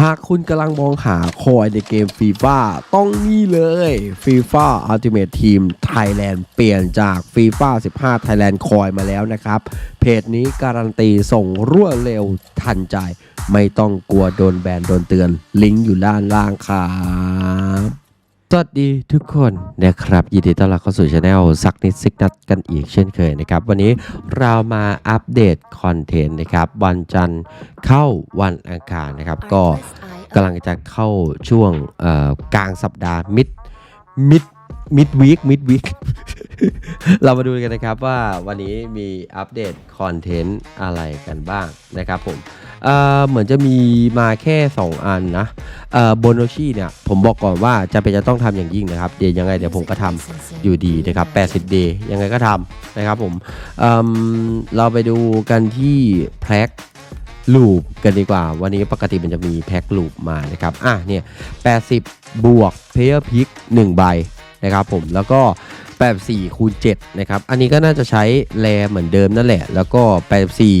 หากคุณกำลังมองหาคอยในเกมฟีฟ่าต้องนี่เลยฟีฟ่าอัลติเม e ทีมไทยแลนด์เปลี่ยนจากฟีฟ่า15 Thailand คอยมาแล้วนะครับ เพจนี้การันตีส่งรวดเร็วทันใจ ไม่ต้องกลัวโดนแบนโดนเตือน ลิงก์อยู่ด้านล่างครับ สวัสดีทุกคนนะครับยินดีต้อนรับเข้าสู่ช anel สักนิดสิกนัดกันอีกเช่นเคยนะครับ วันนี้เรามาอัปเดตคอนเทนต์นะครับ วันจันทร์เข้าวันอังคารนะครับ ก็กำลังจะเข้าช่วงเอ่อกลางสัปดาห์มิดมิดมิดวีคมิดวีคเรามาดูกันนะครับว่าวันนี้มีอัปเดตคอนเทนต์อะไรกันบ้างนะครับผม เหมือนจะมีมาแค่ 2 อันนะโบโนชีเนี่ยผมบอกก่อนว่าจะเป็นจะต้องทำอย่างยิ่งนะครับ เดี๋ยวยังไงเดี๋ยวผมก็ทำอยู่ดีนะครับ 80 day ยังไงก็ทำนะครับผมเเราไปดูกันที่แพ็คลูปกันดีกว่า วันนี้ปกติมันจะมีแพ็คลูปมานะครับ อะเนี่ย80 บวกเพย์พิก1ใบนะครับผมแล้วก็84คูณ7นะครับ อันนี้ก็น่าจะใช้แรเหมือนเดิมนั่นแหละ แล้วก็84อ่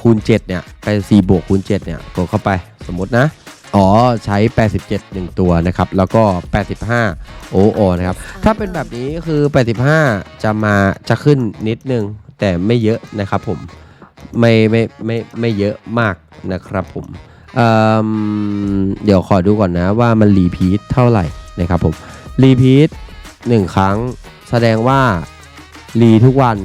คูณ 7 เนี่ย84บวกคูณ 7 เนี่ยกดเข้าไปสมมตินะ อ๋อ ใช้ 87 1 ตัวนะครับ แล้วก็ 85 โอโอนะครับ ถ้าเป็นแบบนี้คือ 85 จะมาจะขึ้นนิดนึง แต่ไม่เยอะนะครับผม ไม่ไม่ไม่ไม่เยอะมากนะครับผมเอิ่มเดี๋ยวขอดูก่อนนะว่ามันรีพีทเท่าไหร่นะครับผม รีพีทหนึ่งครั้งแสดงว่ารีทุกวัน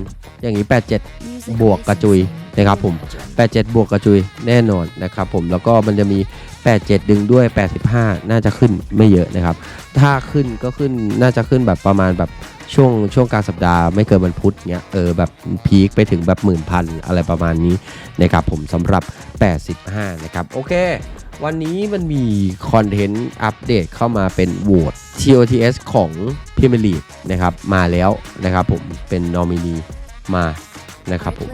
อย่างนี้ 87 บวกกระจุย นะครับผม 87 บวกกระจุยแน่นอนนะครับผมแล้วก็มันจะมี 87 ดึงด้วย 85 น่าจะขึ้นไม่เยอะนะครับ ถ้าขึ้นก็ขึ้นน่าจะขึ้นแบบประมาณแบบช่วงช่วงกลางสัปดาห์ไม่เกินวันพุธเงี้ยเออแบบพีคไปถึงแบบหมื่นพันอะไรประมาณนี้นะครับผมสำหรับ 85 นะครับ โอเค วันนี้มันมีคอนเทนต์อัปเดตเข้ามาเป็นโหวต TOTS ของพิมลีนะครับมาแล้วนะครับผมเป็นนอมินีมา นะครับผม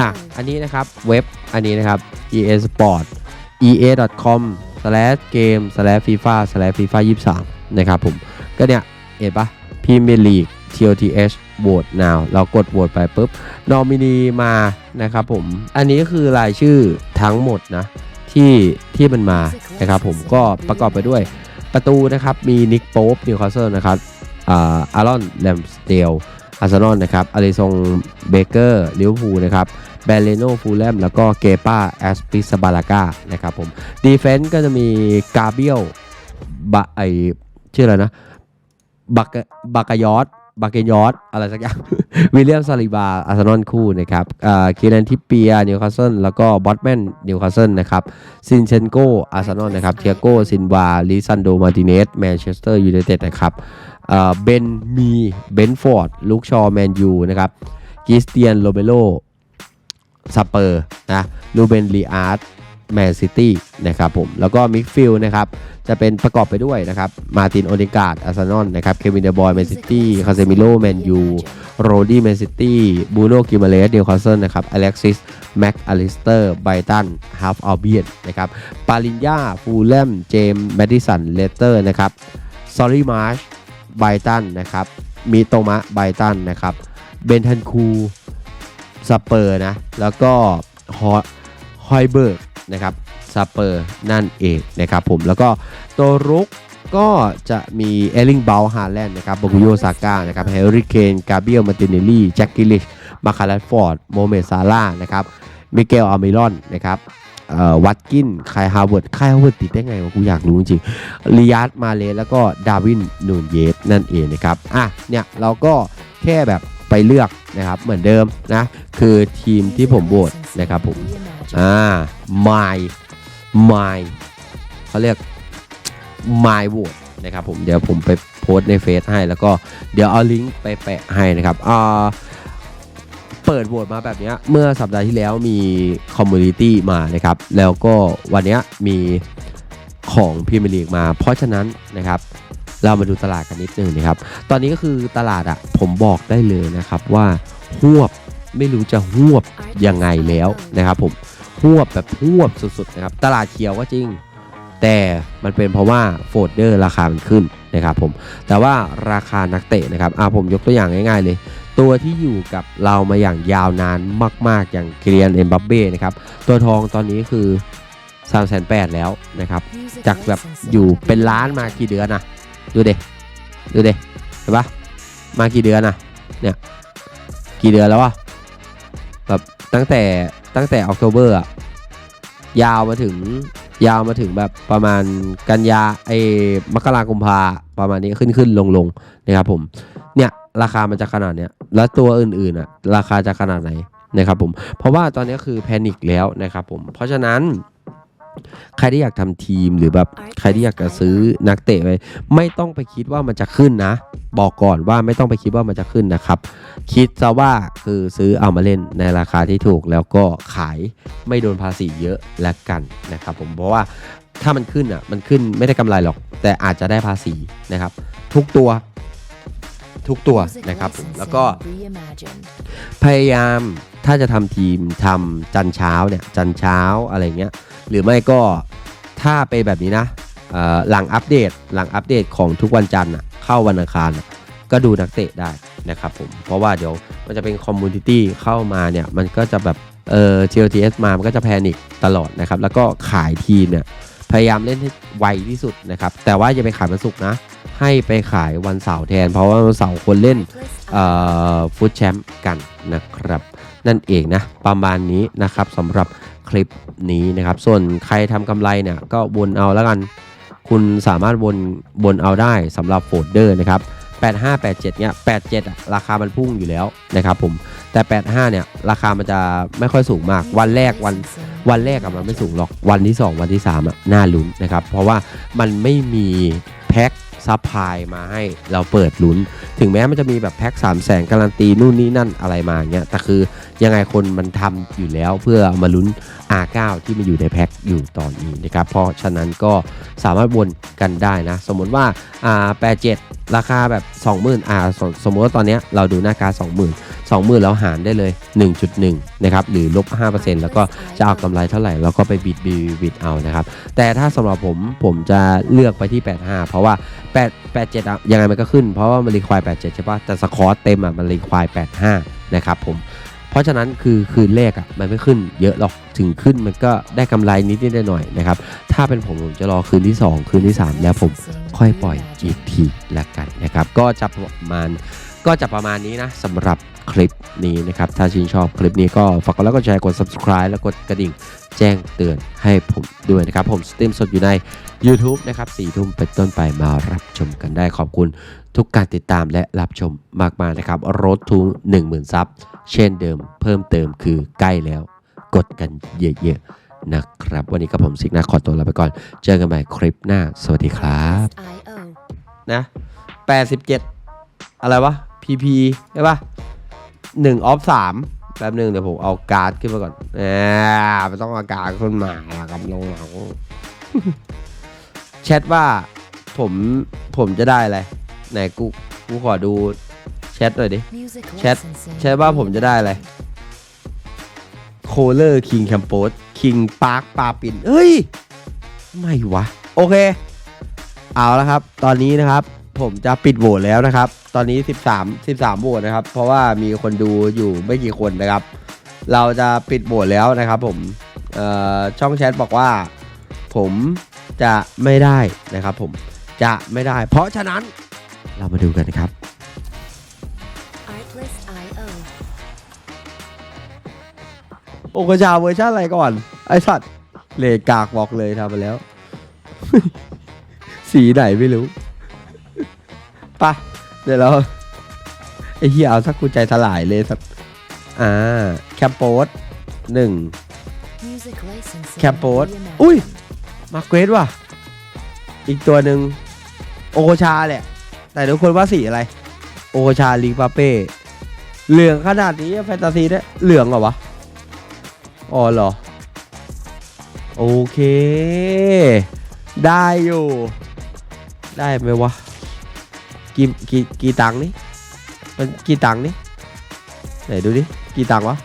อะอันนี้นะครับเว็บอันนี้นะครับ EA Sport ea.com slash game slash fifa slash fifa 23 นะครับผม ก็เนี่ย เห็นปะพ r เมียร์ลีก TOTH โหวต now เรากดโหวตไปปุ๊บ นอมินีมานะครับผม อันนี้ก็คือรายชื่อทั้งหมดนะ ที่ที่มันมานะครับผมก็ประกอบไปด้วยประตูนะครับ มีนิกโป๊ปนิวคาสเซิลนะครับ อารอนแลมสเตลอาร์เซนอลนะครับอาริซงเบเกอร์ลิเวอร์พูลนะครับแบรเลโนฟูลแลมแล้วก็เกปาแอสปิสบาลากานะครับผมดีเฟนต์ก็จะมีกาเบียลบะไอชื่ออะไรนะบักบักกยอต บักเกยอตอะไรสักอย่าง วิลเลียมซาลิบา อาร์เซนอลคู่นะครับอ่าคีแลนทิปเปีย นิวคาสเซิล แล้วก็บอตแมน นิวคาสเซิลนะครับ ซินเชนโก อาร์เซนอลนะครับ เทียโก ซินวา ลิซันโด มาติเนส แมนเชสเตอร์ยูไนเต็ดนะครับเบนมี เบนฟอร์ด ลูกชอแมนยูนะครับ กิสเตียน โรเบโลสเปอร์ นะ ลูเบนลีอาร์ต แมนซิตี้นะครับผมแล้วก็มิกฟิลนะครับจะเป็นประกอบไปด้วยนะครับมาตินโอเดกาดอาร์เซนอลนะครับเควินเดบอยแมนซิตี้คาเซมิโลแมนยูโรดี้แมนซิตี้บูโนกิมาเลสเดลคาสเซิลนะครับอเล็กซิสแม็กอลิสเตอร์ไบตันฮาฟอัลเบียนนะครับปาลินยาฟูลแลมเจมส์แมดิสันเลสเตอร์นะครับซอรี่มาร์ชไบตันนะครับมีโตมะไบตันนะครับเบนทันคูสเปอร์นะแล้วก็ฮอยเบิร์ก นะครับสเปอร์นั่นเองนะครับผมแล้วก็ตัวรุกก็จะมีเอลิงเบลฮาแลนด์นะครับบ u กุโยซาก้านะครับแฮร์รี่เคนกาเบียลมาติเนลลี่แจ็คกิลิชมาคารัฟอร์ดโมเมซาร่านะครับมิเกลอามิรอนนะครับวัตกินไคฮาวเวิร์ดไคฮาวเวิร์ดติดได้ไงวะกูอยากรู้จริงๆลิยาดมาเลแล้วก็ดาวินนูนเยสนั่นเองนะครับอะเนี่ยเราก็แค่แบบไปเลือกนะครับเหมือนเดิมนะคือทีมที่ผมโหวตนะครับผมอ่า my my เขาเรียก my vote นะครับผมเดี๋ยวผมไปโพสในเฟซให้ แล้วก็เดี๋ยวเอาลิงก์ไปแปะให้นะครับอ่าเปิดโหวตมาแบบนี้เมื่อสัปดาห์ที่แล้วมีคอมมูนิตี้มานะครับ แล้วก็วันนี้มีของพรีเมียร์ลีกมา เพราะฉะนั้นนะครับ เรามาดูตลาดกันนิดนึงนะครับ ตอนนี้ก็คือตลาดอะผมบอกได้เลยนะครับว่าหวบไม่รู้จะหวบยังไงแล้วนะครับผม วบแบบหวบสุดๆนะครับตลาดเขียวก็จริง แต่มันเป็นเพราะว่าโฟลเดอร์ราคามันขึ้นนะครับผมแต่ว่าราคานักเตะนะครับอ่าผมยกตัวอย่างง่ายๆเลย ตัวที่อยู่กับเรามาอย่างยาวนานมากๆอย่างเกรียนเอ็มบัปเบ้นะครับตัวทองตอนนี้คือสามแสนแปดแล้วนะครับจากแบบอยู่เป็นล้านมากี่เดือนนะดูเด็ดูเด็เห็นปะมากี่เดือนนะเนี่ยกี่เดือนแล้ววะ แบบตั้งแต่ตั้งแต่ออกโทเบอร์อะยาวมาถึงยาวมาถึงแบบประมาณกันยาไอ้มกราคมพาประมาณนี้ขึ้นขึ้นลงลงนะครับผมเนี่ยราคามันจะขนาดเนี้ยแล้วตัวอื่นๆอะราคาจะขนาดไหนนะครับผมเพราะว่าตอนนี้คือแพนิคแล้วนะครับผมเพราะฉะนั้น ใครที่อยากทำทีมหรือแบบใครที่อยากจะซื้อนักเตะไปไม่ต้องไปคิดว่ามันจะขึ้นนะ บอกก่อนว่าไม่ต้องไปคิดว่ามันจะขึ้นนะครับ คิดซะว่าคือซื้อเอามาเล่นในราคาที่ถูกแล้วก็ขายไม่โดนภาษีเยอะและกันนะครับผมเพราะว่าถ้ามันขึ้นอะมันขึ้นไม่ได้กำไรหรอก แต่อาจจะได้ภาษีนะครับ ทุกตัว ทุกตัวนะครับผมแล้วก็พยายามถ้าจะทำทีมทำจันเช้าเนี่ยจันเช้าอะไรเงี้ยหรือไม่ก็ถ้าไปแบบนี้นะเอ่อหลังอัปเดตหลังอัปเดตของทุกวันจันทร์อะเข้าวันอังคารอะก็ดูนักเตะได้นะครับผมเพราะว่าเดี๋ยวมันจะเป็นคอมมูนิตี้เข้ามาเนี่ยมันก็จะแบบเออ GLTS มามันก็จะแพนิคตลอดนะครับแล้วก็ขายทีมเนี่ยพยายามเล่นให้ไวที่สุดนะครับแต่ว่าอย่าไปขายวันศุกร์นะ ให้ไปขายวันเสาร์แทน เพราะว่าวันเสาร์คนเล่นฟุตแชมป์กันนะครับ นั่นเองนะประมาณนี้นะครับสำหรับคลิปนี้นะครับ ส่วนใครทำกำไรเนี่ยก็วนเอาแล้วกัน คุณสามารถวนวนเอาได้สำหรับโฟลเดอร์นะครับ85 87เนี่ย87 ราคามันพุ่งอยู่แล้วนะครับผมแต่ 85 เนี่ย ราคามันจะไม่ค่อยสูงมาก วันแรกวันวันแรกอะมันไม่สูงหรอก วันที่ 2 วันที่ 3อะน่าลุ้นนะครับ เพราะว่ามันไม่มีแพ็ค ซัพพลายมาให้เราเปิดลุ้น ถึงแม้มันจะมีแบบแพ็ค3 0 0แสนการันตีนู่นนี่นั่นอะไรมาเงี้ยแต่คือยังไงคนมันทำอยู่แล้วเพื่อมาลุ้น R9 ที่มันอยู่ในแพ็คอยู่ตอนนี้นะครับ เพราะฉะนั้นก็สามารถวนกันได้นะ สมมติว่า R87 ราคาแบบ 20,000อ่าสสมมติว่าตอนนี้เราดูหน้าการ20,000 20,000แล้วหารได้เลย 1.1 นะครับ หรือลบ 5%แล้วก็จะเอากำไรเท่าไหร่แล้วก็ไปบิดบิดบิดเอานะครับ แต่ถ้าสำหรับผมผมจะเลือกไปที่ 85 เพราะว่า 8 87อะยังไงมันก็ขึ้น เพราะว่ามันรีควาย87 ใช่ปะแต่สคอร์เต็มอะมันรีควาย85 นะครับผมเพราะฉะนั้นคือคืนแรกอะมันไม่ขึ้นเยอะหรอกถึงขึ้นมันก็ได้กำไรนิดนิดหน่อยนะครับ ถ้าเป็นผมผมจะรอคืนที่ 2 คืนที่ 3 แล้วผมค่อยปล่อยอีกทีละกันนะครับ ก็จะประมาณก็จะประมาณนี้นะสำหรับ คลิปนี้นะครับ ถ้าชื่นชอบคลิปนี้ก็ฝากกดไลค์กดแชร์กด subscribe แล้วกดกระดิ่งแจ้งเตือนให้ผมด้วยนะครับ ผมสตรีมสดอยู่ใน YouTube นะครับสี่ทุ่มเป็นต้นไปมารับชมกันได้ขอบคุณทุกการติดตามและรับชมมากมายนะครับรถทุง10,000ซับเช่นเดิมเพิ่มเติมคือใกล้แล้ว กดกันเยอะๆนะครับ วันนี้ก็ผมซิกนะขอตัวลาไปก่อน เจอกันใหม่คลิปหน้า สวัสดีครับนะ87 อะไรวะ PP ใช่ปะ หนึ่งออฟสามแป๊บหนึ่งเดี๋ยวผมเอาการ์ดขึ้นมาก่อนแหมไม่ต้องเอาการ์ดขึ้นมากับลงหลังแชทว่าผมผมจะได้อะไรไหนกูกูขอดูแชทหน่อยดิ แชทแชทว่าผมจะได้อะไรโคเลอร์คิงแคมโปสคิงปาร์คปาปินเอ้ย ไม่วะ โอเค เอาละครับ ตอนนี้นะครับ ผมจะปิดโหวตแล้วนะครับ ตอนนี้ 13 13โหวตนะครับ เพราะว่ามีคนดูอยู่ไม่กี่คนนะครับ เราจะปิดโหวตแล้วนะครับ ผมเอ่อช่องแชทบอกว่า ผมจะไม่ได้นะครับ ผมจะไม่ได้ เพราะฉะนั้นเรามาดูกันนะครับ โอกาชาเวอร์ชันอะไรก่อน ไอสัตว์เลกากบอกเลยทำไปแล้ว สีไหนไม่รู้ ปะเดี๋ยวเราไอเฮียเอาสักกูใจสลายเลยสักอ่าแคมโปสหนึ่งแคมโปสอุ้ยมาเกรดว่ะ อีกตัวหนึ่งโอโคชาแหละ แต่ทุกคนว่าสีอะไร โอโคชาลีปาเป้ เหลืองขนาดนี้แฟนตาซีได้เหลืองเหรอวะ อ๋อเหรอ โอเค ได้อยู่ ได้ไหมวะ กี่กี่กี่ตังค์นี่มันกี่ตังค์นี่ไหนดูดิกี่ตังค์วะ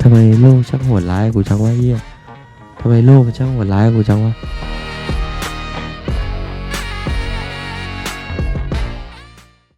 ทำไมโลกช่างโหดร้ายกูจังวะเฮียทำไมโลกมันช่างโหดร้ายกูจังวะ